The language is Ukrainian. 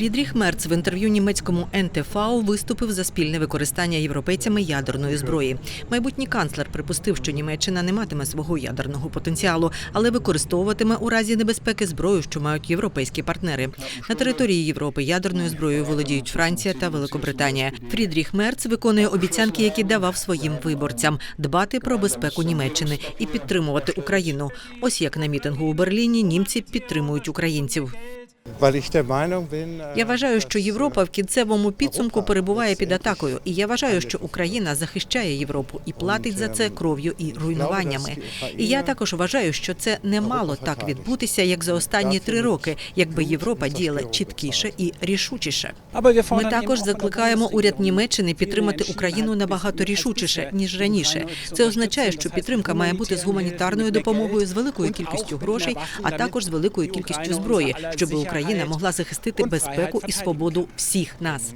Фрідріх Мерц в інтерв'ю німецькому НТФАУ виступив за спільне використання європейцями ядерної зброї. Майбутній канцлер припустив, що Німеччина не матиме свого ядерного потенціалу, але використовуватиме у разі небезпеки зброю, що мають європейські партнери. На території Європи ядерною зброєю володіють Франція та Великобританія. Фрідріх Мерц виконує обіцянки, які давав своїм виборцям дбати про безпеку Німеччини і підтримувати Україну. Ось як на мітингу у Берліні німці підтримують українців. Äh, Я вважаю, що Європа в кінцевому підсумку перебуває під атакою, і я вважаю, що Україна захищає Європу і платить за це кров'ю і руйнуваннями. І я також вважаю, що це не мало так відбутися, як за останні три роки, якби Європа діяла чіткіше і рішучіше. Ми також закликаємо уряд Німеччини підтримати Україну набагато рішучіше ніж раніше. Це означає, що підтримка має бути з гуманітарною допомогою, з великою кількістю грошей, а також з великою кількістю зброї, щоб Україна могла захистити безпеку і свободу всіх нас.